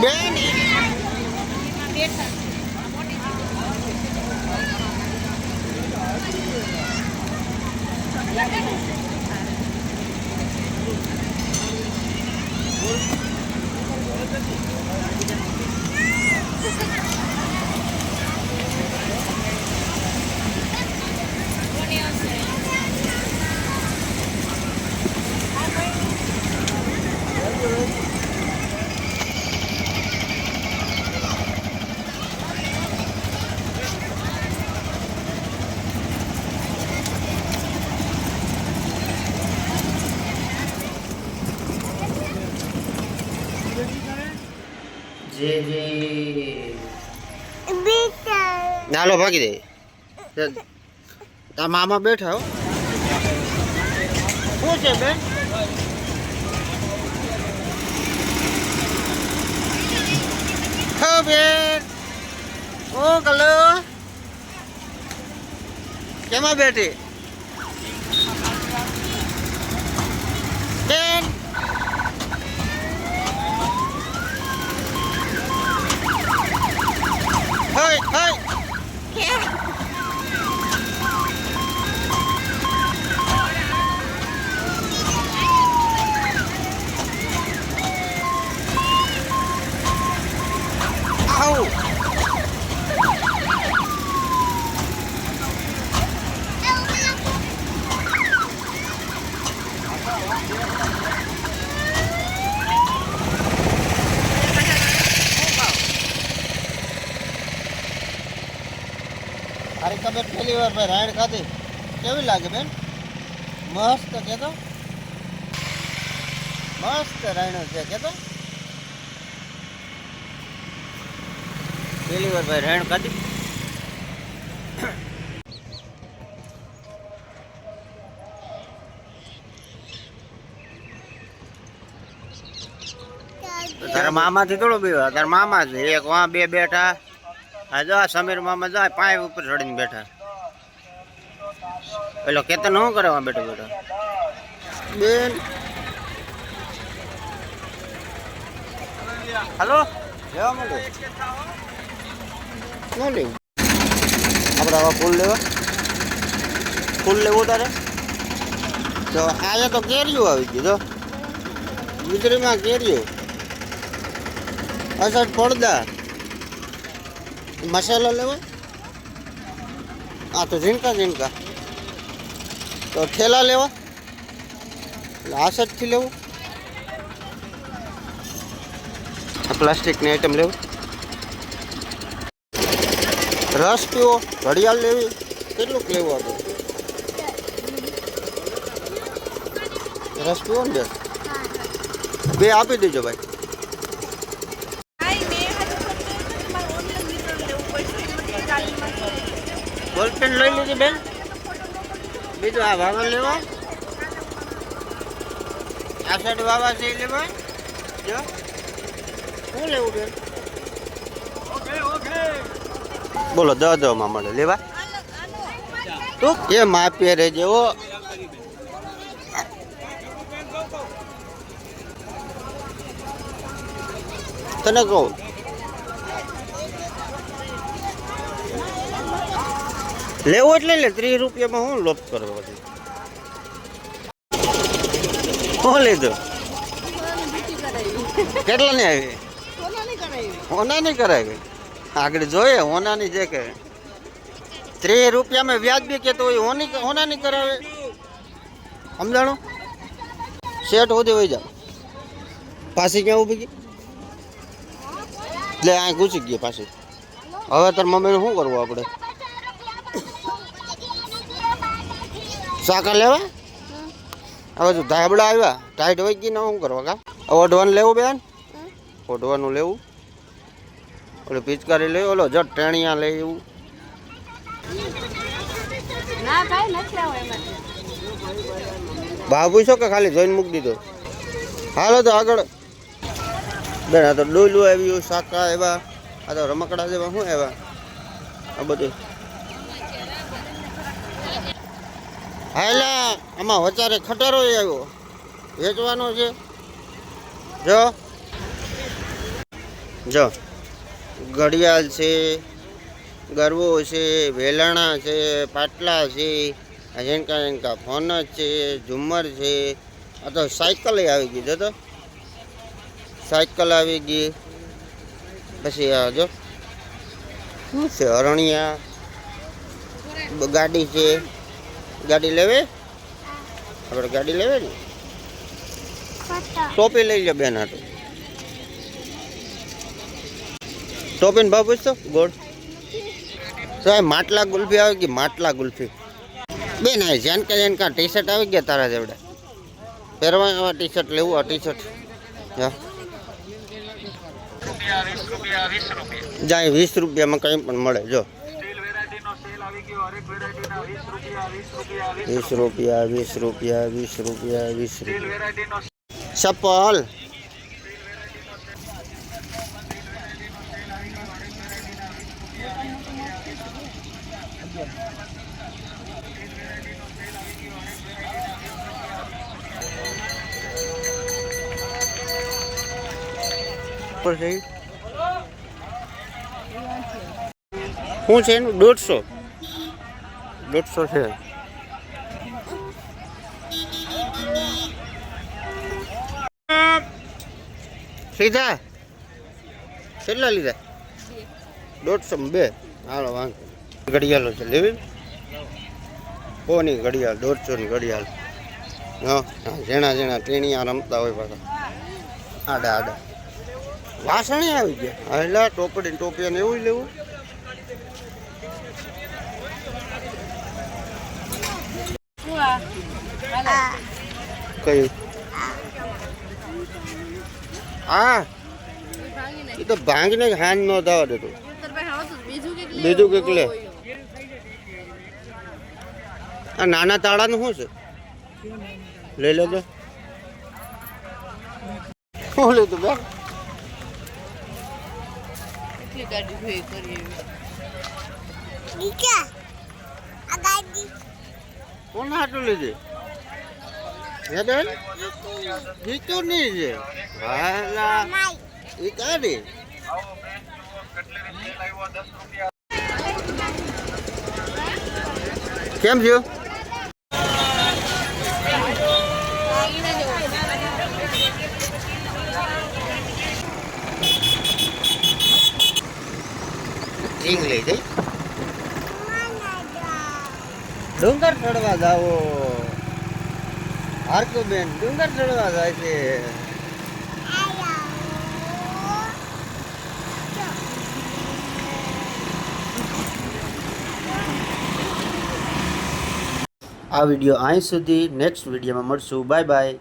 બેન. જે જે નાલો ભાગી દે. તા મામા બેઠા હો. શું છે બેન? હો બેન. ઓ કલો. કેમાં બેઠી? બેન. เฮ้ยเฮ้ย પહેલી વાર ભાઈ રાયણ ખાધી કેવી લાગે બેન? મસ્ત કેતો? મસ્ત રાયણ છે કેતો? પહેલી વાર ભાઈ રાયણ ખાધી તારા મામાથી થોડો બીવા. તારા મામા છે. એક વાં બે બેઠા. આ જો, સમીર મામા જાય પાઇપ ઉપર ચડીને બેઠા. પેલો કેતન શું કરે વાં બેઠો બેઠો. બેન. હલો? લેવા મળે ન લેવું. આપણે આવા ફૂલ લેવા? ફૂલ લેવું તારે? તો આજે તો કેરીઓ આવી ગયું તો વીજળીમાં કેરીઓ. અસર પડદા. મસાલો લેવો? આ તો ઝીણકા ઝીણકા. તો થેલા લેવા. આ સાઈડથી લેવું પ્લાસ્ટિકની આઈટમ લેવું. રસ પીવો, ઘડિયાળ લેવી. કેટલુંક લેવું આપણે રસ પીવો ને બે બે આપી દેજો ભાઈ. બોલપેન લઈ લીધી બેન? બીજું આ વાવા લેવા. આ સાઈડ વાવા છે લેવા. જો. શું લેવું બેન? બોલો દસ દસમાં મળે. લેવા. તું એ આપીએ રહેજે ઓ તને કહું લેવો એટલે લે, ત્રીસ રૂપિયામાં હું લોપ કરવો છે શું લીધું? કેટલા ની આવી? હોનાની કરાવી. આગળ જોઈએ હોનાની જે કે. ત્રીસ રૂપિયામાં વ્યાજ બી કેતો હોય હોની હોનાની કરાવે. સમજાણો? શેઠ સુધી વહી જાવ પાછી ક્યાં ઊભી ગઈ? એટલે આ ઘૂસી ગઈ પાછી. હવે તાર મમ્મીને શું કરવું આપણે? સાકર લેવા? હવે તો ધાબડા આવ્યા. ટાઈટ વહી ગઈ ને શું કરવા કા? ઓઢવાનું લેવું બેન? ઓઢવાનું લેવું. ઓલી પિચકારી લઈ ઓલો જટ ટેણિયા લઈ એવું ભાવ પૂછો કે ખાલી જોઈને મૂકી દીધો? હાલો તો આગળ. બેન આ તો ડોલું આવ્યું શાકા આવ્યા. આ તો રમકડા જેવા શું આવ્યા? આ બધું હા એટલે આમાં વચારે ખટારો આવ્યો. વેચવાનો છે. જો. જો. ઘડિયાળ છે, ગરવો છે, વેલણા છે, પાટલા છે એનકા એનકા ફોન છે, ઝુમ્મર છે. આ તો સાયકલ આવી ગઈ, જો તો. સાયકલ આવી ગઈ. પછી આ જો. શું છે, અરણિયા? ગાડી છે. ગાડી લેવે? આપણે ગાડી લેવે ને? ટોપી લઈ લે બેન હાટું. ટોપીને ભાવ પૂછતો? ગોળ. સાહેબ માટલા ગુલ્ફી આવી ગઈ માટલા ગુલ્ફી? બેન આ જેનકા જેનકા ટી શર્ટ આવી ગયા તારા જેવડે. પહેરવા એવા ટી શર્ટ લેવું આ ટી શર્ટ હા જાય વીસ રૂપિયામાં કંઈ પણ મળે જો. વીસ રૂપિયા વીસ રૂપિયા વીસ રૂપિયા વીસ રૂપિયા ચપ્પલ પર છે ઈ? શું છે એનું દોઢસો દોઢસો છે. સીધા કેટલા લીધા? દોઢસો બે. હાલો, વાંધો. ઘડિયાળો છે, લેવી? કોની ઘડિયાળ? દોઢસોની ઘડિયાળ. હા ઝીણા ઝીણા ટેણિયા રમતા હોય પાછા. આડા આડા. વાસણે આવી ગયા. એટલે ટોપડી ને ટોપિયા ને એવું લેવું શું આ હાલો. કયું? હા. એ તો ભાંગને હાન ન થવા દેતું બીજું કંઈક લે. બીજું કંઈક લે. આ નાના તાળાનું શું છે? લઈ લેજો. શું લીધું બેન કેટલી ગાડી ભેગી કરી એવી. કોણ હાટું લીધી? હે બેન? ઈ je. છે ઈ કાઢી કેમ લઈ જઈ ડુંગર ચડવા જાવો હારકુ બેન, ડુંગર ચડવા જાય છે. આ વીડિયો અહીં સુધી, નેક્સ્ટ વિડીયોમાં મળશું. Bye bye.